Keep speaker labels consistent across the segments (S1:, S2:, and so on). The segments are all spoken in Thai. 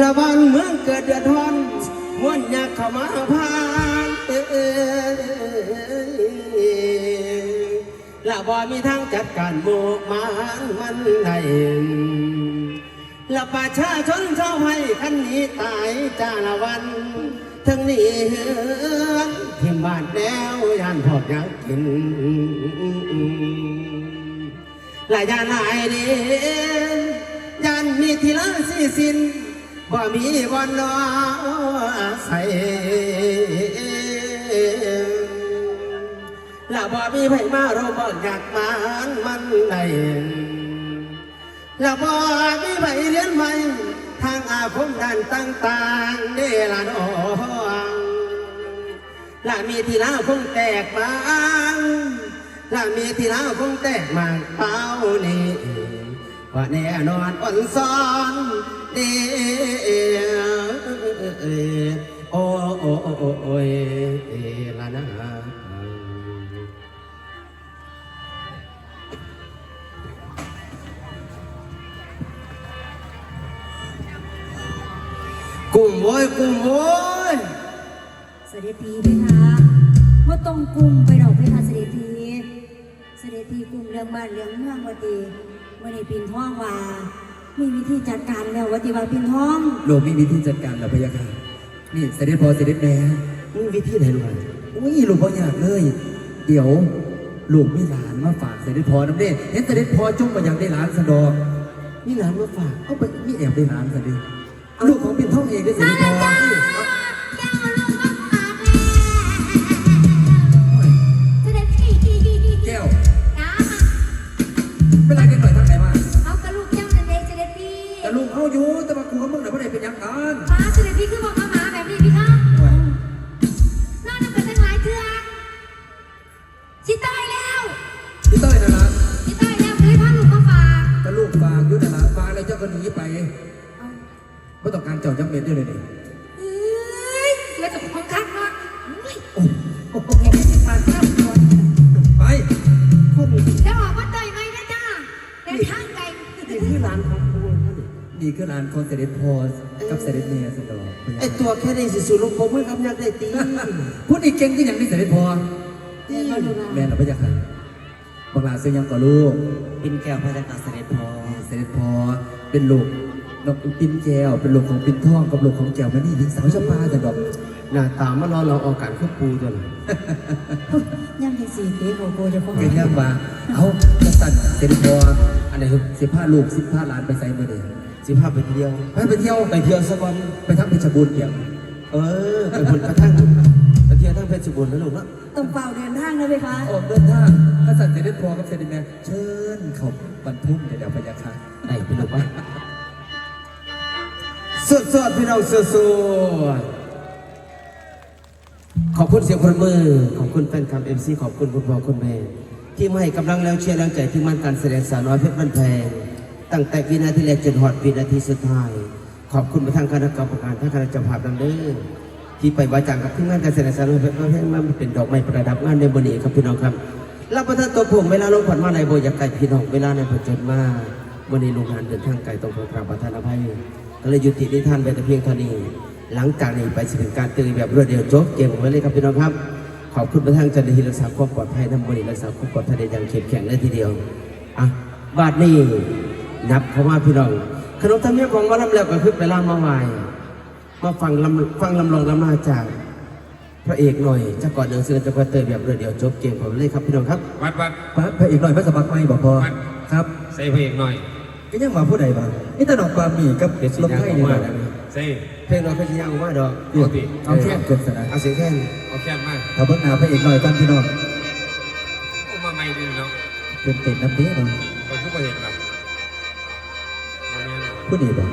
S1: ละบ้านเมืองเกิดเดือดร้อนมวนอยากเข้ามาพานเอ้ยละบ่มีทางจัดการโมกมานมันได้ละประชาชนชาวไทยคันนี้ตายจ้าละวันทั้งนี้เฮือนที่บ้านแล้วยานพอกยากกินหลายยานหลายเดียานมีทีละสิสิน บ่มีบ่นนออาศัยและบ่มีไผมาโรบ่อยากมานมันได้และบ่มีไผเรียนใหม่ทางอาคมด้านต่างๆเดละน้องและมีที่ละคงแตกบางและมีที่ละคงแตกมางเป้านี่ว่าแน่นอนอ่อนซ้อน เดีโอ้โอ้โอ้โอ้โอ้ยละนะกุ้มโว้ยกุ้มโว้ย
S2: เสด็จพีไหมคะว่าต้องกรุงไปดอกไปค่ะเสด็จพีเสด็จพีกรุงเรื่องบ้านเรื่องเมืองวัตีวันนี้ปินท้องว่า มีวิธีจัดการแล้ววัติว่าปินท้อง
S3: โลกมีวิธีจัดการแล้วพะยะค่ะนี่เสด็จพ่อเสด็จแม่
S1: มึงวิธีไหนวะ
S3: อุ้ยลูกพ่ออยากเลย เดี๋ยวลูกมีหลานมาฝากเสด็จพ่อน้ำเด้เห็นเสด็จพ่อจุ้งมาอยากได้หลานสะดอก
S1: นี่หลานมาฝาก
S3: เอาไปมีแอบได้หลานสะดิลูกของเป็นท่องเองได้เสด็จพ่อ แต่ว่ากูกับมึงน่ะไม่ได้เป็นหยังกัน
S2: ป้าเสด็จพีคือบอกมาหมาแบบนี้พี่คะนอนน้ำกันตั้งหลายเทื่อชิตายแล้ว
S3: พี่ต้อยนะล่ะ
S2: ชิตายแล้วเคยพาลูกมาฝาก
S3: แต่ลูกฝากอยุ่นะล่ะฝากแล้วเจ้าก็หนีไป
S2: เอา
S3: ไม่ต้องการเจ้าจำเป็นด้วยเลยนี่
S2: เอ้ยแล้วจะของคักเนาะเฮ้ย
S3: โอ้โห
S2: เห็นได้สิบปากเจ้าตัว
S3: ไป
S1: คน
S2: แล้วออกมาเตยไหมนะจ้าเดินทางไกล
S1: นี่คือหลานของกูนะนี่
S3: ดีขึ้นอ่านคนเสด็จพ่อกับเสด็จเมียสะดอก
S1: ไอตัวแค่นี้สิสุลูกผมไม่กำยักได้ตี
S3: พูดอีกเก่งที่ยังนี่เสด็จพ่อ
S2: เดินมาดูนะ
S3: แม่เราพระยาค่ะบังลาซื้อยังก่อลูก
S1: ปินแก้วพระเจ้าเสด็จพอ
S3: เสด็จพ่อเป็นลูกนกปินแก้วเป็นลูกของปินทองกับลูกของแก้วมานี่หญิงสาวชะปาแต่ดอก
S1: หน้าตามารอเราออกการคือปูตัวนั้น
S2: ย่ำเป็นสีเก๋โกโก้จะฟ้อง
S3: เก่งยังว่าเอาจะสั่นเสด็จพ่ออันไหนคือสิบห้าลูกสิบห้าล้านไปใส่เมื่อเดือน
S1: สิพาไปเที่ยว
S3: ไปไปเที่ยว
S1: ไปเที่ยวสักวัน
S3: ไปทั้งเพชรบูรณ์เกี่ยว
S1: เออไปผลกระทั่งไปเที่ยวทั้งเพชรบุรีนะลูกเนาะ
S2: ต้องเป่าเดินทางนะพี่คะ
S3: ออกเดินทางกษัตริย์เสด็จพ่อกับเสด็จแม่เชิญเขาบรรทุกเดี๋ยวพระยาค่ะ
S1: ไอ้พี่ลูกไปสวดสวดพี่น้องสวดสวดขอบคุณเสียงปรบมือขอบคุณแฟนคลับเอ็มซีขอบคุณคุณพ่อคุณแม่ที่มาให้กำลังแรงเชียร์แรงใจที่มั่นการแสดงสาวน้อยเพชรบ้านแพง ตั้งแต่วินาทีแรกจนหอดวินาทีสุดท้าย ขอบคุณไปทางคณะกรรมการทั้งคณะเจ้าภาพนำเด้อที่ไปวาจังกับที่งานการแสดงสาวน้อยเพชรบ้านแพงมาเป็นดอกไม้ประดับงานในบนนี้ครับพี่น้องครับรับประทานตัวผมเวลาลงผ่อนมาในโบยากไก่พี่น้องเวลาในผจญมาวันนี้โรงงานเดินทางไกลต้องขอกราบประทานอภัยก็เลยยุติที่ท่านไปแต่เพียงเท่านี้หลังจากนี้ไปจะเป็นการตื่นแบบรวดเร็วจบเกมของเราเลยครับพี่น้องครับ ขอบคุณไปทางเจ้าหน้าที่รักษาความปลอดภัยทั้งบริรักษาความปลอดภัยอย่างเข้มแข็งเลยทีเดียวอะบาทนี้ นับเข้ามาพี่น้องขนมทำเนียบของหมาลำแล้วก็คือไปล่ามาไหวายมาฟังลำฟังลำลองลำมาจากพระเอกหน่อยจากก่อนเดินเสือจะก็เตยแบบรวดเร็วจบเกมของเราเลยครับพี่น้องครับ
S4: วัดวัด
S3: พระพระอีกหน่อยพระสมัครไม่บอกพอครับ
S4: ใส่เพลงหน่อย
S3: ก็ยังมาผู้ใดบ้างนี่ตาดอกปลาหมี่กับ
S1: เดี๋ยวสิ
S3: ลม
S1: ยาง
S3: ไผ่
S1: ออก
S3: นี่
S1: มา
S3: แหละ
S1: แล้วนะ
S4: ใส่
S1: เพลงเราเพลงยางออกมาดอก
S4: ปกติ
S3: เอาแค่เกินสนะ
S1: เอาเสียงแค่นี้
S4: เอาแค่มา
S3: ถ้าเบิ่งหน้าพระเอกหน่อยกันพี่น้อง
S4: เอามาใหม่ดีเนาะ
S3: เป็นเต็มน้ำเด้อเนาะ
S4: คนทุกประเห็นเราเอา แน่นอน
S3: ผู้ดีบ่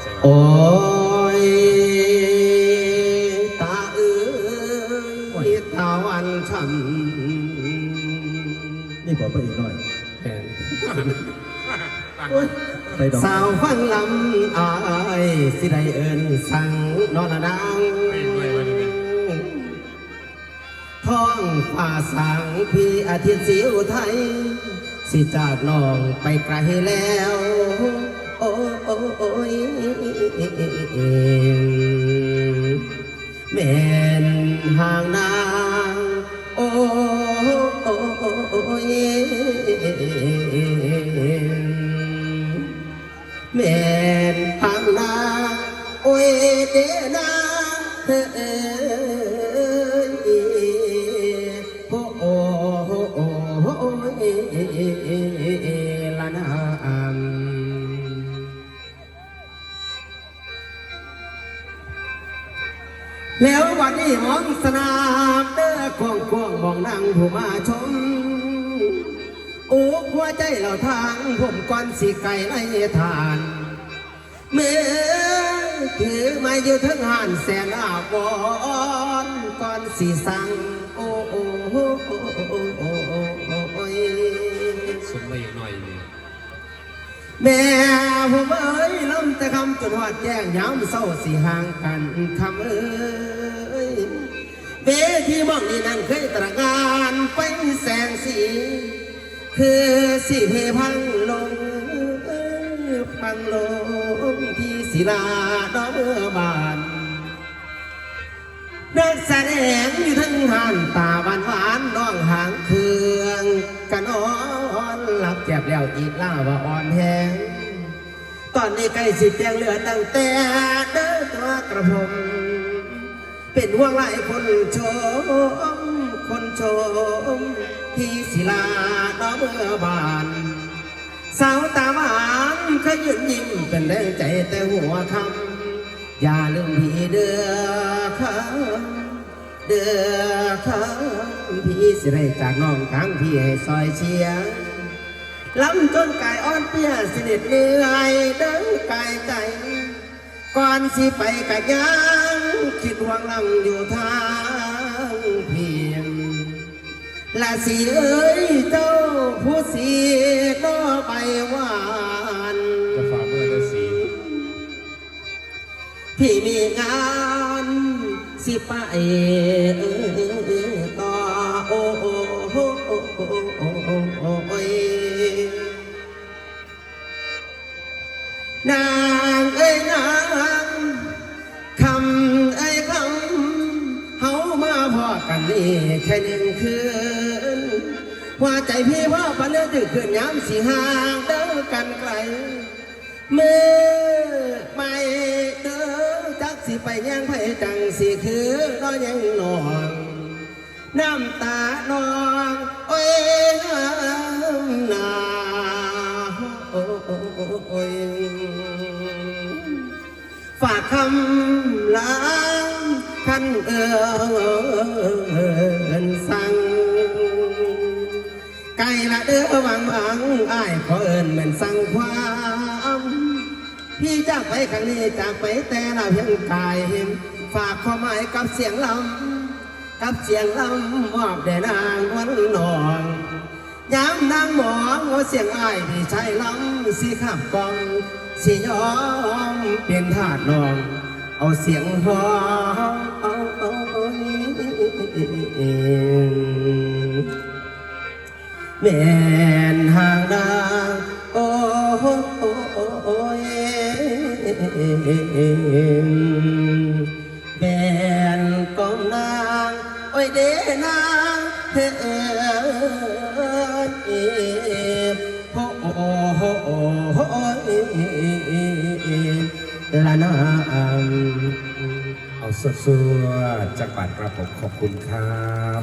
S4: ใส่
S1: โอ้ยตาเอ้ยตาวันช้ำ
S3: นี่บอกพระเอกหน่อย
S1: แม่น
S3: ไปดอก
S1: สาวฟังลำอายสิได้เอินสั่งนอนละนางท้องฟ้าสางพี่อาทิตย์สีอุทัย สิจากน้องไปไกลแล้ว โอ้โอ้โอ้ยแม่นห่างนางโอ้โอ้โอยแม่นห่างนางโอ้ยเด้นา ละนาอังแล้ววันนี้มองสนามเด้อกวงกวงๆมองนั่งผู้มาชมโอ้หัวใจเราทางผมก่อนสิไก่ไล่ทานเมื่อถือไมาอยู่ทั้งหานแสนอาวรณ์ก่อนสิสั่งโอ้โอ้โอ้โอ้
S4: มไปอีกหน่อยนี่
S1: แม่ผมเอ้ยล้ำแต่คำจนหอดแจ้งย้ำเศร้าสิห่างกันคำเอ้ยเวทีมองนี่นั่นเคยตระงานไปแสงสี คือสิเพพังลงพังลงที่ศิลาดอกเมื่อบานนักแสดงอยู่ทั้งหันตาหวานหวานน้องหางเครื่องกันอ่อ อนหลับแก็บแล้วอีกล่าว่าอ่อนแหงตอนนี้ใกล้สิเตียงเหลือตั้งแต่เดินตัวกระผม เป็นห่วงหลายคนชม คนชม ที่ศิลาน้องเมื่อบาน สาวตาหวานเคยยืนยิ้มเป็นแรงใจแต่หัวคำอย่าลืมพี่เด้อครับเด้อครับพี่สิได้จากน้องทั้งพี่ให้ซอยเชียร์ ลำจนกายอ่อนเปียสิเด็ดเหนื่อยเดินกายใจ ก่อนสิไปกะยังคิดหวังลำอยู่ทางเพียงละสิเอ้ยเจ้าผู้สีน้อไปหวาน
S4: จะฝ่าเมื่อจะสี
S1: ที่มีงานสิไปต่อ ว่าปันเลือดขึ้นย้ำสีห่างเดินกันไกลเมื่อไม่เด้อจักสิไปยังไผจังสิคือน้อยังนองน้ำตานองโอ้ยน้ำนาโอ้โอ้ยฝากคำลาคันเอินสั่งไก่ ละเด้อหวังหวังอ้ายขอเอิญเหมือนสั่งความพี่จากไปครั้งนี้จากไปแต่ละเพียงกายเห็นฝากความหมายกับเสียงลำกับเสียงลำมอบแด่นางวันนองย้ำนางหมองว่าเสียงอ้ายพี่ชายลำสีขับกองสียอมเป็นทาสนอง เอาเสียงพอ แม่นห่างนางโอ้โอ้โอ้โอ้โอ้ยแม่นกองนางโอ้ยเดนางเฮ้ยโอ้โอ้โอ้โอ้โอ้ยละนาง
S5: เอาสวดๆจากบาทกระผมขอบคุณครับ